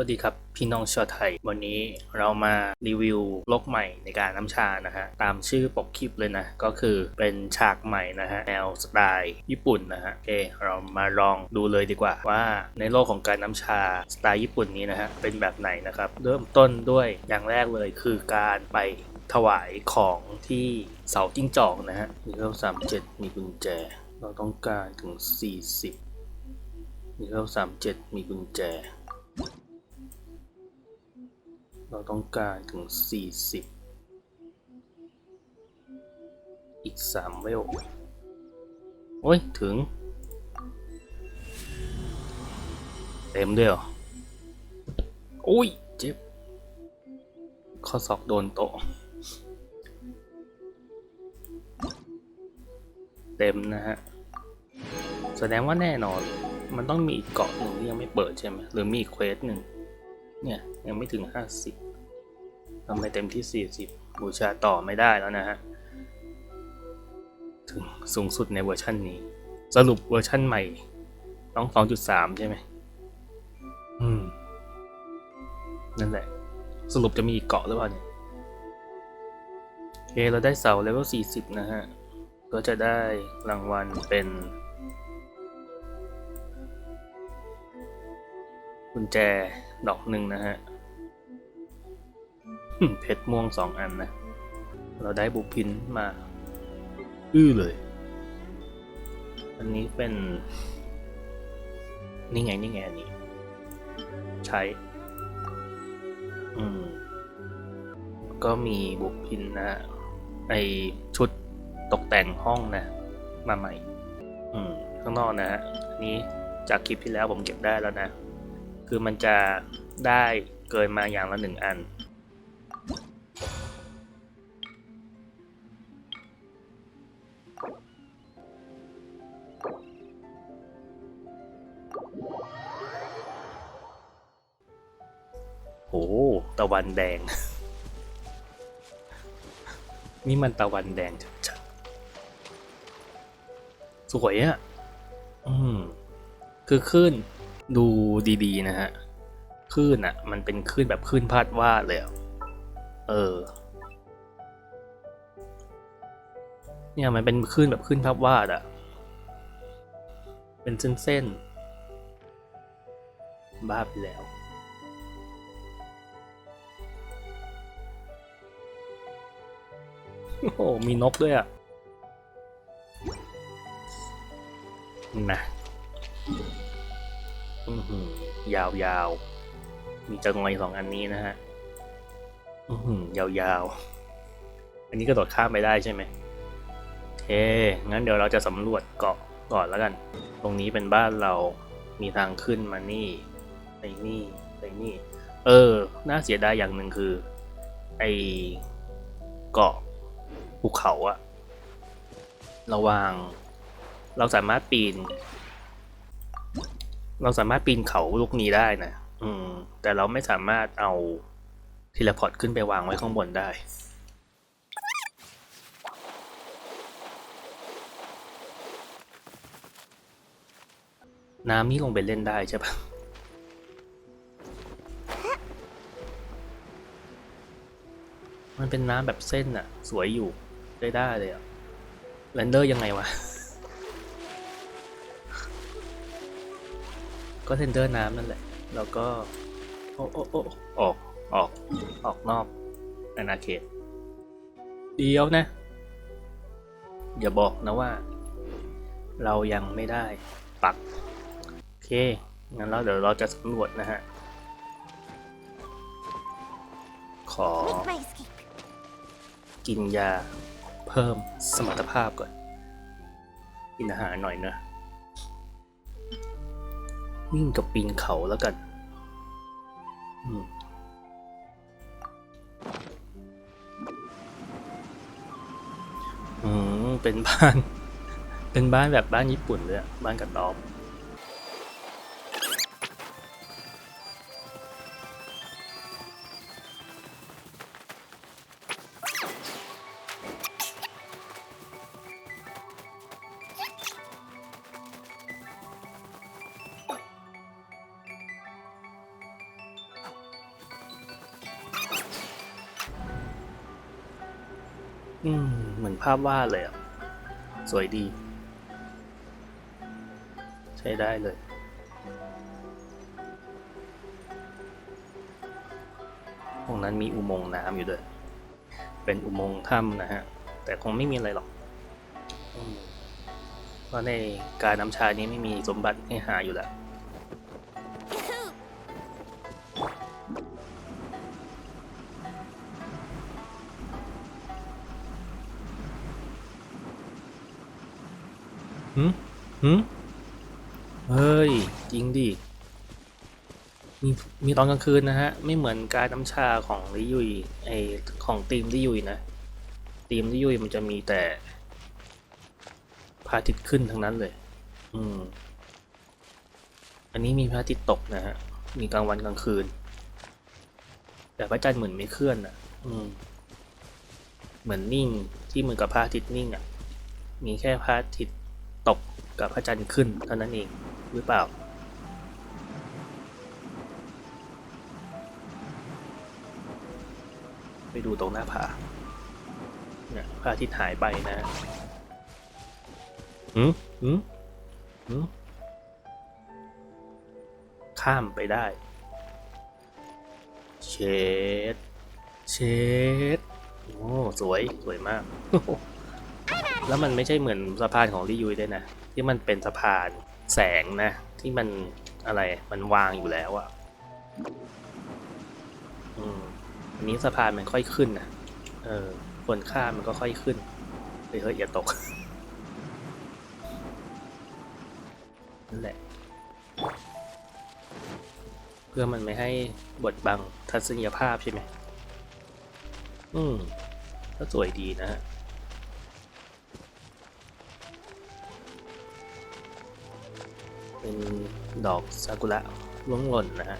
สวัสดีครับ พี่น้องชาวไทย วันนี้เรามารีวิวโลกใหม่ในการน้ำชานะฮะ ตามชื่อปกคลิปเลยนะ ก็คือเป็นฉากใหม่นะฮะ แนวสไตล์ญี่ปุ่นนะฮะโอเคเรามาลองดูเลยดีกว่า ว่าในโลกของการน้ำชาสไตล์ญี่ปุ่นนี้นะฮะ เป็นแบบไหนนะครับ เริ่มต้นด้วยอย่างแรกเลยคือการไปถวายของที่เสาจิ้งจอกนะฮะมีเลขสามเจ็ดมีกุญแจ เราต้องการถึง 40มีเลขสามเจ็ดมีกุญแจ เราต้องการถึง 40 อีก 3 เวล โอ้ย ถึง เต็มด้วยเหรอโอ้ย เจ็บ ข้อศอกโดนโตะเต็มนะฮะ แสดงว่าแน่นอน มันต้องมีเกาะหนึ่งที่ยังไม่เปิดใช่ไหม หรือมีอีกเควสหนึ่ง เนี่ยยังไม่ถึง 50ทำไมเต็มที่ 40 บูชาต่อไม่ได้แล้วนะฮะ ถึงสูงสุดในเวอร์ชันนี้ สรุปเวอร์ชันใหม่ ต้อง 2.3 ใช่ไหมอืม นั่นแหละ สรุปจะมีอีกเกาะหรือเปล่าเนี่ยโอเคเราได้เสาเลเวล 40 นะฮะ ก็จะได้รางวัลเป็นกุญแจ ดอกหนึ่งนะฮะหึเพชรม่วงสองอันนะ เราได้บุพินมา อื้อเลย อันนี้เป็น นี่ไง นี่ไงอันนี้ ใช้ อืม ก็มีบุพินนะฮะไอชุดตกแต่งห้องนะ มาใหม่ อืม ข้างนอกนะฮะอันนี้จากคลิปที่แล้วผมเก็บได้แล้วนะ คือมันจะได้เกินมาอย่างละหนึ่งอันโอ้ตะวันแดง นี่มันตะวันแดงชัดๆสวยอะ่ะ อืม คือขึ้น ดูดีๆ นะฮะคลื่นอะ มันเป็นคลื่นแบบคลื่นพาดวาดเลยเออ เนี่ยมันเป็นคลื่นแบบคลื่นพาดวาดอะ เป็นเส้นๆ บ้าไปแล้วโอ้โหมีนกด้วยอะนะ ยาวยาวมีจังไงสองอันนี้นะฮะอือหือยาวยาวอันนี้ก็โดดข้ามไปได้ใช่ไหมเคงั้นเดี๋ยวเราจะสำรวจเกาะก่อนแล้วกัน ตรงนี้เป็นบ้านเรามีทางขึ้นมานี่ไปนี่ไปนี่ เออ น่าเสียดายอย่างหนึ่งคือ ไอเกาะภูเขาอะระหว่างเราสามารถปีน เราสามารถปีนเขาลูกนี้ได้นะ อืม แต่เราไม่สามารถเอาทเละพอร์ตขึ้นไปวางไว้ข้างบนได้ น้ำนี่ลงไปเล่นได้ใช่ปะมันเป็นน้ำแบบเส้นอะสวยอยู่ได้ได้เลยอะเรนเดอร์ยังไงวะ ก็เทนเดอร์น้ำนั่นแหละ แล้วก็ โอ้โอ้โอ้ออกออกออกนอกอาณาเขต เดียวนะ อย่าบอกนะว่า เรายังไม่ได้ปัก โอเค งั้นแล้วเดี๋ยวเราจะสำรวจนะฮะ ขอ กินยาเพิ่มสมรรถภาพก่อน กินอาหารหน่อยนะ วิ่งกับปีนเขาแล้วกันอืมอืมเป็นบ้าน เป็นบ้านแบบบ้านญี่ปุ่นเลยอะบ้านกระต๊อบ อืมเหมือนภาพวาดเลยอะ สวยดี ใช้ได้เลย ตรงนั้นมีอุโมงค์น้ำอยู่ด้วย เป็นอุโมงค์ถ้ำนะฮะ แต่คงไม่มีอะไรหรอกเพราะในการน้ำชานี้ไม่มีสมบัติให้หาอยู่แล้ว หืมหืมเฮ้ย จริงดิ มีมีตอนกลางคืนนะฮะ ไม่เหมือนการน้ำชาของลิยุยไอของทีมลิยุยนะทีมลิยุยมันจะมีแต่พระอาทิตย์ขึ้นทั้งนั้นเลย อืม อันนี้มีพระอาทิตย์ตกนะฮะ มีกลางวันกลางคืน แต่พระจันทร์เหมือนไม่เคลื่อนอะอืม เหมือนนิ่งที่เหมือนกับพระอาทิตย์นิ่งอะ มีแค่พระอาทิตย์ ตกกับพระจันทร์ขึ้นเท่านั้นเองหรือเปล่า ไปดูตรงหน้าผาเนี่ยพระอาทิตย์หายไปนะหืมหืมหืมข้ามไปได้ เชดเชดโอ้ สวย สวยมาก แล้วมันไม่ใช่เหมือนสะพานของลิยุยด้วยนะ ที่มันเป็นสะพานแสงนะ ที่มันอะไรมันวางอยู่แล้วอะอืมอันนี้สะพานมันค่อยขึ้นนะเออคนข้ามมันก็ค่อยขึ้นเฮ้ยเฮ้ยอย่าตกนั่นแหละ เพื่อมันไม่ให้บดบังทัศนียภาพใช่ไหมอืมก็สวยดีนะฮะ เป็นดอกซากุระล่วงหล่นนะฮะ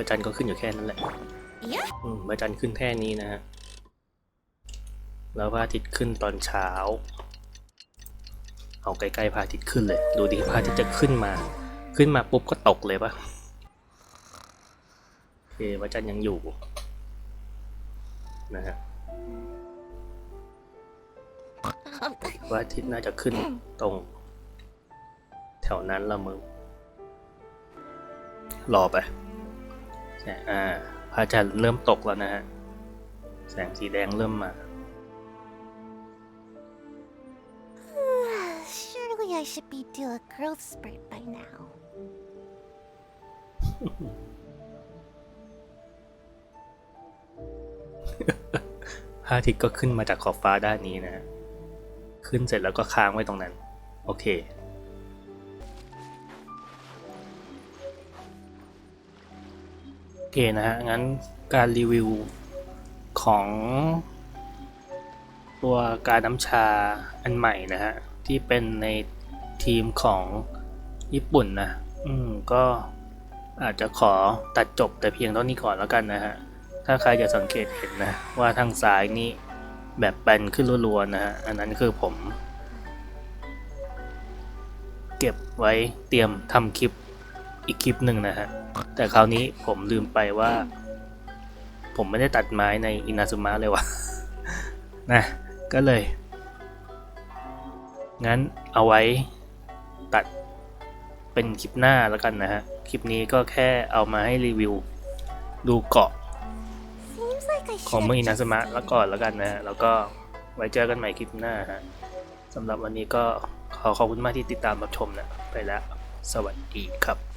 พระจันทร์ก็ขึ้นอยู่แค่นั้นแหละ Yeah. อืมพระจันทร์ขึ้นแค่นี้นะฮะแล้วพระอาทิตย์ขึ้นตอนเช้า เอาใกล้ๆพระอาทิตย์ขึ้นเลย ดูดิพระอาทิตย์จะขึ้นมา ขึ้นมาปุ๊บก็ตกเลยปะโอเคพระจันทร์ยังอยู่นะฮะพระอาทิตย์น่าจะขึ้นตรง แถวนั้นละมึงรอไป แสงอ่าพระจันทร์เริ่มตกแล้วนะฮะ แสงสีแดงเริ่มมา Surely I should be due a growth spurt by now. พระอาทิตย์ก็ขึ้นมาจากขอบฟ้าด้านนี้นะฮะ ขึ้นเสร็จแล้วก็ค้างไว้ตรงนั้น โอเค อเคนะฮะ งั้นการรีวิวของตัวการน้ำชาอันใหม่นะฮะ ที่เป็นในทีมของญี่ปุ่นนะ อืม ก็อาจจะขอตัดจบแต่เพียงเท่านี้ก่อนแล้วกันนะฮะ ถ้าใครจะสังเกตเห็นนะ ว่าทางซ้ายนี่แบบแบนขึ้นรัวๆนะฮะ อันนั้นคือผม เก็บไว้เตรียมทำคลิป อีกคลิปหนึ่งนะฮะ แต่คราวนี้ผมลืมไปว่า ผมไม่ได้ตัดไม้ในอินาซุมะเลยว่ะนะก็เลย งั้นเอาไว้ตัดเป็นคลิปหน้าแล้วกันนะฮะ คลิปนี้ก็แค่เอามาให้รีวิว ดูเกาะ ของเมืองอินาซึมะแล้วก่อนแล้วกันนะฮะ แล้วก็ไว้เจอกันใหม่คลิปหน้าฮะสำหรับวันนี้ก็ขอขอบคุณมากที่ติดตามรับชมนะ ไปแล้ว สวัสดีครับ